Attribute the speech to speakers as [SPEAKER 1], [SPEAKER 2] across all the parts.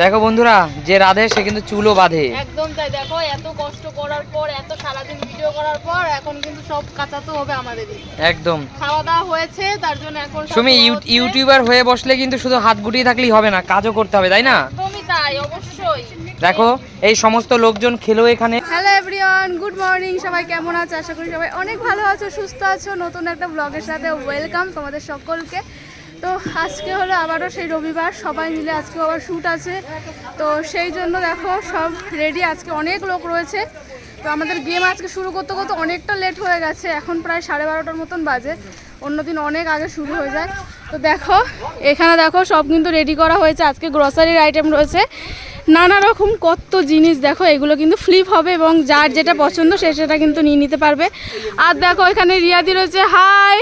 [SPEAKER 1] দেখো বন্ধুরা যে রাধে সে কিন্তু চুলও বাঁধে।
[SPEAKER 2] একদম তাই দেখো এত কষ্ট করার পর এত সারাদিন ভিডিও করার পর এখন কিন্তু সব কাঁচাতে হবে আমাদেরই
[SPEAKER 1] একদম।
[SPEAKER 2] খাওয়া দাওয়া হয়েছে তার জন্য এখন হচ্ছে।
[SPEAKER 1] ইউটিউবার হয়ে বসলে কিন্তু শুধু হাত গুটিয়ে থাকলেই হবে না কাজও করতে হবে তাই না?
[SPEAKER 2] একদমই তাই অবশ্যই।
[SPEAKER 1] দেখো এই সমস্ত লোকজন খেলো এখানে।
[SPEAKER 3] হ্যালো এভরিওয়ান গুড মর্নিং সবাই কেমন আছো? আশা করি সবাই অনেক ভালো আছো সুস্থ আছো। নতুন একটা ব্লগের সাথে ওয়েলকাম তোমাদের সকলকে। তো আজকে হলো আবারও সেই রবিবার, সবাই মিলে আজকে আবার শ্যুট আছে। তো সেই জন্য দেখো সব রেডি আজকে অনেক লোক রয়েছে। তো আমাদের গেম আজকে শুরু করতে করতে অনেকটা লেট হয়ে গেছে, এখন প্রায় সাড়ে বারোটার মতন বাজে। অন্যদিন অনেক আগে শুরু হয়ে যায়। তো দেখো এখানে দেখো সব কিন্তু রেডি করা হয়েছে। আজকে গ্রসারির আইটেম রয়েছে। নানা রকম কত জিনিস দেখো এগুলো কিন্তু ফ্লিপ হবে এবং যার যেটা পছন্দ সে সেটা কিন্তু নিয়ে নিতে পারবে। আর দেখো এখানে রিয়াদি রয়েছে। হাই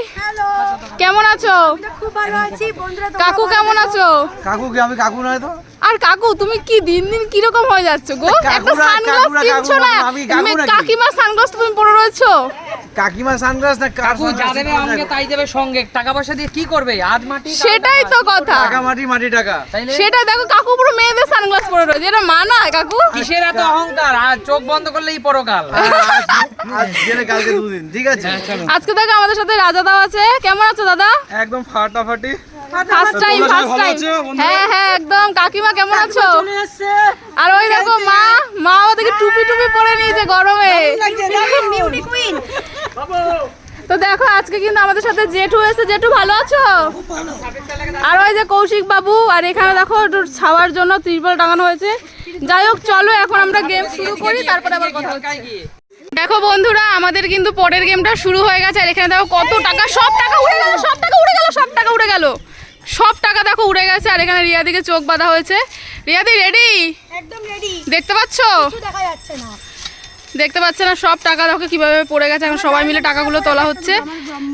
[SPEAKER 3] কেমন আছো?
[SPEAKER 4] খুব ভালো আছি বন্ধুরা তোমরা
[SPEAKER 3] কাকু কেমন আছো?
[SPEAKER 5] কাকু কি আমি কাকু নয় তো?
[SPEAKER 3] আর কাকু তুমি কি দিন দিন কীরকম হয়ে যাচ্ছ গো? একটা সানগ্লাস কিনছো না?
[SPEAKER 5] কাকুরা- আমি কাকু
[SPEAKER 3] মে-
[SPEAKER 5] নাকি?
[SPEAKER 3] কাকিমার সানগ্লাস তুমি পরে রয়েছো।
[SPEAKER 5] কাকিমা সানগ্লাস না কার
[SPEAKER 1] কাকু যা দেবে? আমাকে তাই দেবে সঙ্গে। টাকা পয়সা দিয়ে কি করবে? আজ মাটি
[SPEAKER 3] সেটাই তো কথা।
[SPEAKER 5] টাকা মাটি মাটি টাকা।
[SPEAKER 3] সেটা দেখো কাকু পুরো মেয়েদের সানগ্লাস পরে রয়েছে। এটা মানা কাকু?
[SPEAKER 1] কিসের এত অহংকার? আর চোখ বন্ধ করলেই পরকাল।
[SPEAKER 5] আজ গেলে কালকে দুদিন ঠিক আছে?
[SPEAKER 3] আজকে দেখো আমাদের সাথে রাজা দাও আছে। কেমন আছো দাদা?
[SPEAKER 5] একদম ফাটাফাটি।
[SPEAKER 3] ফার্স্ট টাইম ফার্স্ট টাইম হ্যাঁ হ্যাঁ একদম। কাকিমা কেমন আছো? আর ওই দেখো মা মা ওদিকে টুপি টুপি পরে নিয়েছে গরমে।
[SPEAKER 4] বিউটি কুইন
[SPEAKER 3] তো দেখো আজকে কিন্তু আমাদের সাথে জেঠু এসে জেঠু ভালো আছো? আর ওই যে কৌশিক বাবু আর এখানে দেখো একটু ছাওয়ার জন্য ত্রিপল টাঙানো হয়েছে। যাই হোক চলো এখন আমরা গেম শুরু করি তারপরে আবার কথা হচ্ছে। দেখো বন্ধুরা আমাদের কিন্তু পরের গেমটা শুরু হয়ে গেছে। আর এখানে দেখো কত টাকা সব টাকা উড়ে গেল সব টাকা উড়ে গেল সব টাকা উড়ে গেল। সব টাকা দেখো উড়ে গেছে আর এখানে রিয়াদিকে চোখ বাঁধা হয়েছে। রিয়াদি রেডি
[SPEAKER 4] একদম রেডি
[SPEAKER 3] দেখতে পাচ্ছো?
[SPEAKER 4] কিছু দেখা যাচ্ছে না।
[SPEAKER 3] দেখতে পাচ্ছে না, সব টাকা দেখো কীভাবে পড়ে গেছে। এখন সবাই মিলে টাকাগুলো তোলা হচ্ছে।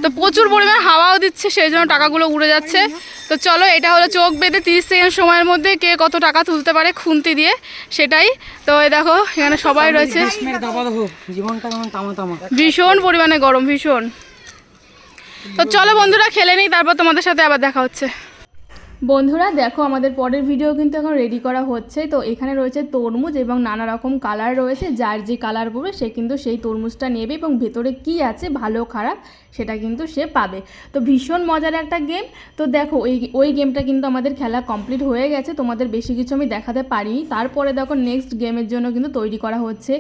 [SPEAKER 3] তো প্রচুর পরিমাণ হাওয়াও দিচ্ছে, সেই জন্য টাকাগুলো উড়ে যাচ্ছে। তো চলো, এটা হলো চোখ বেঁধে তিরিশ সেকেন্ড সময়ের মধ্যে কে কত টাকা তুলতে পারে খুন্তি দিয়ে, সেটাই। তো এই দেখো, এখানে সবাই রয়েছে। ভীষণ পরিমাণে গরম, ভীষণ। তো চলো বন্ধুরা, খেলে নিই, তারপর তোমাদের সাথে আবার দেখা হচ্ছে। বন্ধুরা, দেখো আমাদের পরের ভিডিও কিন্তু এখন রেডি করা হচ্ছে। তো এখানে রয়েছে তরমুজ এবং নানা রকম কালার রয়েছে। যার যে কালার পড়বে সে কিন্তু সেই তরমুজটা নেবে এবং ভেতরে কি আছে, ভালো, খারাপ, সেটা কিন্তু সে পাবে। তো ভীষণ মজার একটা গেম তো দেখো, ওই ওই গেমটা কিন্তু আমাদের খেলা কমপ্লিট হয়ে গেছে। তোমাদের বেশি কিছু আমি দেখাতে পারিনি। তারপরে দেখো নেক্সট গেমের জন্য কিন্তু তৈরি করা হচ্ছে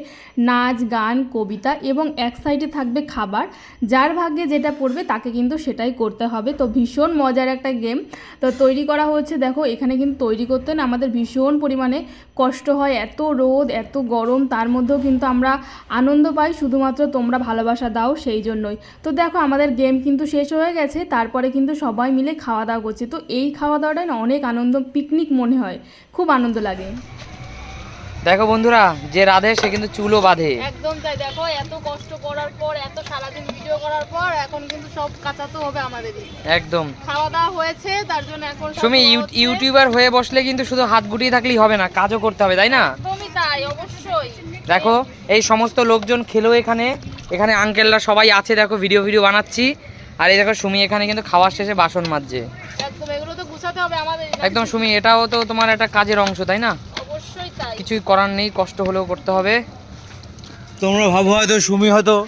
[SPEAKER 3] নাচ, গান, কবিতা এবং এক সাইডে থাকবে খাবার। যার ভাগ্যে যেটা পড়বে, তাকে কিন্তু সেটাই করতে হবে। তো ভীষণ মজার একটা গেম তো তৈরি করা হচ্ছে দেখো, এখানে কিন্তু তৈরি করতে না আমাদের ভীষণ পরিমাণে কষ্ট হয়। এত রোদ, এত গরম, তার মধ্যেও কিন্তু আমরা আনন্দ পাই। শুধুমাত্র তোমরা ভালোবাসা দাও সেই জন্যই। তো দেখো, আমাদের গেম কিন্তু শেষ হয়ে গেছে। তারপরে কিন্তু সবাই মিলে খাওয়া দাওয়া করছে। তো এই খাওয়া দাওয়াটা না অনেক আনন্দ, পিকনিক মনে হয়। খুব আনন্দ লাগে।
[SPEAKER 1] দেখো বন্ধুরা যে রাধে সে কিন্তু চুলও বাঁধে।
[SPEAKER 2] একদম তাই দেখো এত কষ্ট করার পর এত সারাদিন ভিডিও করার পর এখন কিন্তু সব কাঁচাতে হবে আমাদেরই।
[SPEAKER 1] একদম।
[SPEAKER 2] খাওয়া দাওয়া হয়েছে তার জন্য এখন
[SPEAKER 1] সুমি ইউ- ইউটিউবার হয়ে বসলে কিন্তু শুধু হাত গুটিয়ে থাকলেই হবে না কাজও করতে হবে তাই না?
[SPEAKER 2] একদমই তাই অবশ্যই।
[SPEAKER 1] দেখো এই সমস্ত লোকজন খেলো এখানে। এখানে আঙ্কেলরা সবাই আছে দেখো ভিডিও ভিডিও বানাচ্ছি। আর এই দেখো সুমি এখানে কিন্তু খাওয়ার শেষে বাসন মাজছে।
[SPEAKER 2] একদম এগুলো তো গুছাতে হবে আমাদের।
[SPEAKER 1] একদম সুমি এটাও তো তোমার একটা কাজের অংশ তাই না? কিছুই করার নেই কষ্ট হলেও করতে হবে।
[SPEAKER 5] তোমরা ভাবো হয়তো সুমি হয়তো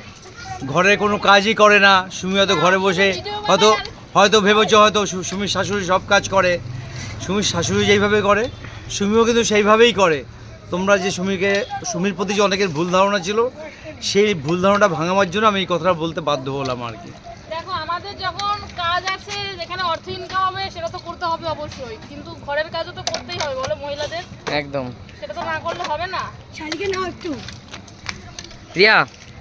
[SPEAKER 5] ঘরে কোনো কাজই করে না। সুমি হয়তো ঘরে বসে হয়তো হয়তো ভেবেছো হয়তো সু- সুমির শাশুড়ি সব কাজ করে। সুমির শাশুড়ি যেইভাবে করে সুমিও কিন্তু সেইভাবেই করে। তোমরা যে সুমিকে সুমির প্রতি যে অনেকের ভুল ধারণা ছিল সেই ভুল ধারণাটা ভাঙাবার জন্য আমি এই কথাটা বলতে বাধ্য হলাম আর কি।
[SPEAKER 2] দেখো আমাদের যখন যেখানে অর্থ ইনকাম হবে সেটা তো করতে হবে অবশ্যই। কিন্তু ঘরের কাজও তো করতেই হবে বলো মহিলাদের?
[SPEAKER 1] একদম।
[SPEAKER 2] সেটা তো না করলে হবে না।
[SPEAKER 4] শালিকে নাও একটু।
[SPEAKER 1] রিয়া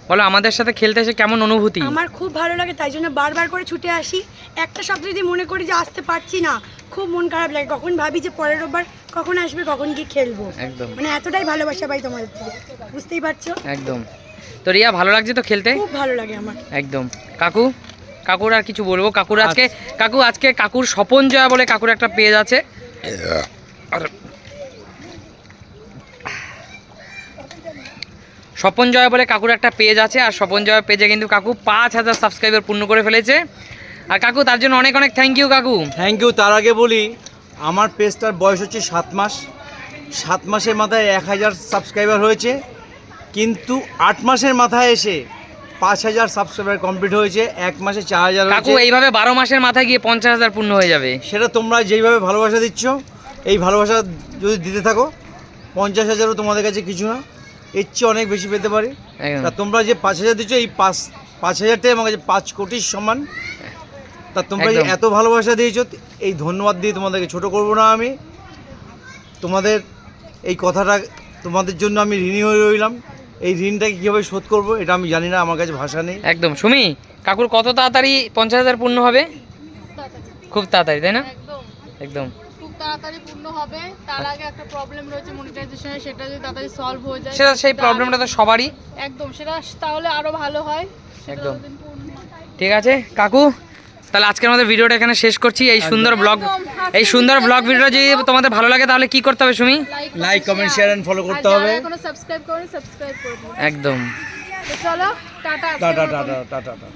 [SPEAKER 1] বলো আমাদের সাথে খেলতে এসে কেমন অনুভূতি?
[SPEAKER 4] আমার খুব ভালো লাগে তাই জন্য বারবার করে ছুটে আসি। একটা সপ্তাহ যদি মনে করি যে আসতে পারছি না খুব মন খারাপ লাগে। কখন ভাবি যে পরের রোববার কখন আসবে কখন কি খেলব।
[SPEAKER 1] একদম।
[SPEAKER 4] মানে এতটাই ভালোবাসা পাই তোমাদের থেকে বুঝতেই পারছ?
[SPEAKER 1] একদম। তো রিয়া ভালো লাগছে তো খেলতে?
[SPEAKER 4] খুব ভালো লাগে আমার।
[SPEAKER 1] একদম। কাকু? কাকুর আর কিছু বলব। কাকুর আজকে কাকু আজকে কাকুর স্বপন জয়া বলে কাকুর একটা পেজ আছে। আর স্বপন জয়া বলে কাকুর একটা পেজ আছে আর স্বপন জয়া পেজে কিন্তু কাকু পাঁচ হাজার সাবস্ক্রাইবার পূর্ণ করে ফেলেছে। আর কাকু তার জন্য অনেক অনেক থ্যাংক ইউ কাকু।
[SPEAKER 5] থ্যাংক ইউ তার আগে বলি আমার পেজটার বয়স হচ্ছে সাত মাস। সাত মাসের মাথায় এক হাজার সাবস্ক্রাইবার হয়েছে কিন্তু আট মাসের মাথায় এসে পাঁচ হাজার সাবস্ক্রাইবার কমপ্লিট হয়েছে এক মাসে চার হাজার
[SPEAKER 1] কাকু এইভাবে বারো মাসের মাথায় গিয়ে পঞ্চাশ হাজার পূর্ণ হয়ে যাবে।
[SPEAKER 5] সেটা তোমরা যেইভাবে ভালোবাসা দিচ্ছ এই ভালোবাসা যদি দিতে থাকো পঞ্চাশ হাজারও তোমাদের কাছে কিছু না এর চেয়ে অনেক বেশি পেতে পারি। তা তোমরা যে পাঁচ হাজার দিচ্ছ এই পাঁচ পাঁচ হাজারটাই আমার কাছে পাঁচ কোটির সমান। তা তোমরা যে এত ভালোবাসা দিয়েছ এই ধন্যবাদ দিয়ে তোমাদেরকে ছোট করব না আমি। তোমাদের এই কথাটা তোমাদের জন্য আমি ঋণী হয়ে রইলাম। এই ঋণটাকে কীভাবে শোধ করব এটা আমি জানি না আমার কাছে ভাষা নেই।
[SPEAKER 1] একদম। সুমি কাকুর কত তাড়াতাড়ি পঞ্চাশ হাজার পূর্ণ হবে? খুব তাড়াতাড়ি তাই না?
[SPEAKER 2] একদম।
[SPEAKER 1] একদম।
[SPEAKER 2] খুব তাড়াতাড়ি পূর্ণ হবে। তার আগে একটা প্রবলেম রয়েছে মনিটাইজেশনে সেটা যদি তাড়াতাড়ি সলভ হয়ে যায়
[SPEAKER 1] সেটা সেই প্রবলেমটা তো সবারই।
[SPEAKER 2] একদম সেটা তাহলে আরও ভালো হয়।
[SPEAKER 1] একদম।
[SPEAKER 2] হয়।
[SPEAKER 1] ঠিক আছে কাকু? তাহলে আজকের আমাদের ভিডিওটা এখানে শেষ করছি। এই সুন্দর ব্লগ এই সুন্দর ব্লগ ভিডিওটা যদি তোমাদের ভালো লাগে তাহলে কি করতে হবে Sumi?
[SPEAKER 5] Like comment share and follow করতে হবে।
[SPEAKER 1] একদম।
[SPEAKER 2] চলো টাটা।
[SPEAKER 5] Tata tata tata.